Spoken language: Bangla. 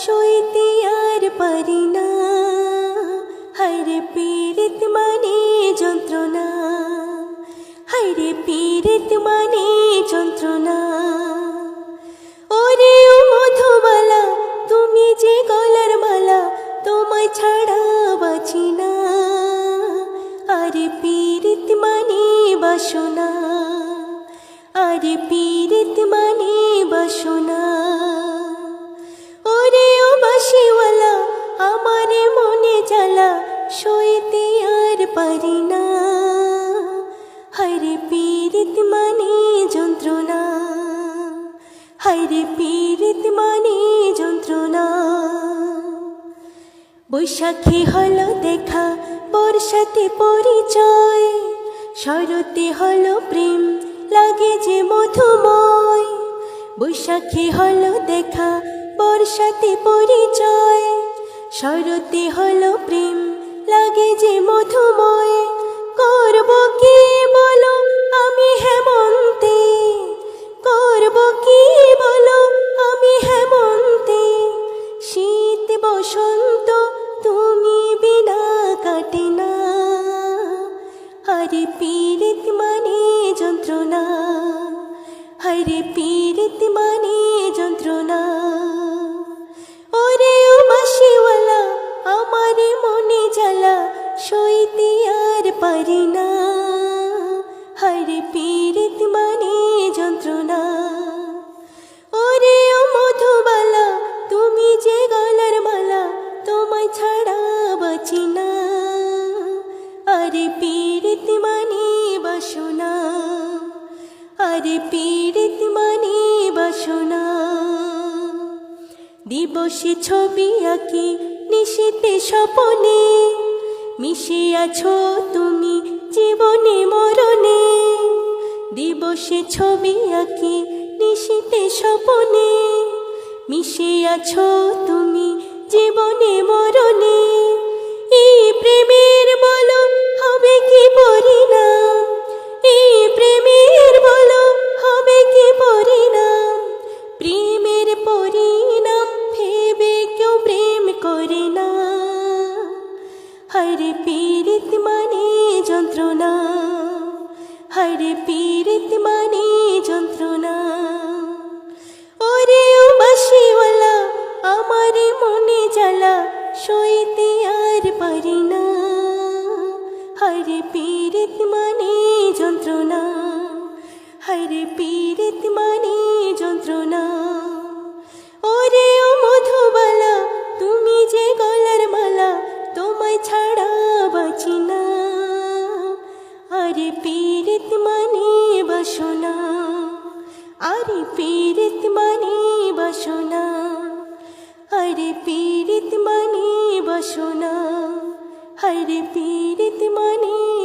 সইতে আর পারি না হায়রে পীড়িত মানে যন্ত্রণা হায়রে পীড়িত মানে যন্ত্রণা ওরে ও মধুবালা তুমি যে গলার মালা তোমায় ছাড়া বাঁচি না আরে পীড়িত মানে বাসনা আরে পীড়িত মানে সইতে আর পারি না হায়রে পীড়িত মানে যন্ত্রণা হায়রে পীড়িত মানে যন্ত্রণা বৈশাখী হলো দেখা বর্ষাতে পরিচয় শরতে হলো প্রেম লাগে যে মধুময় বৈশাখী হলো দেখা বর্ষাতে পরিচয় শরতে হলো প্রেম লাগে যে মধুময়। করব কি বলো আমি হেমন্তে? করব কি বলো আমি হেমন্তে? শীত বসন্ত তুমি বিনা কাটে না। হরে পীড়িত মানে যন্ত্রণা। হরে পীড়িত মানে যন্ত্রণা। পারি না হরে পীড়িত মানে যন্ত্রণা ওরে ও মধুবালা তুমি যে গলার মালা তোমায় ছাড়া বাঁচি না আরে পীড়িত মানে বাসনা আরে পীড়িত মানে বাসনা দিবসে ছবি আঁকি নিশীতে স্বপনে মিশে আছো তুমি জীবনে মরণে, দিবসে ছবি আঁকি নিশিতে স্বপনে। মিশে আছো তুমি জীবনে মরণে, এই প্রেমের বলো হবে কি পরিণাম হরে পীড়িত মানে যন্ত্রণা হরে পীড়িত মানে যন্ত্রণা। ওরে ও বাসিওয়ালা আমারে মনে জ্বালা, সইতে আর পারি না। হরে পীড়িত মানে যন্ত্রণা হরে পীড়িত মানে আরে পীড়িত মানে বাসনা হরে হরে পীড়িত মানে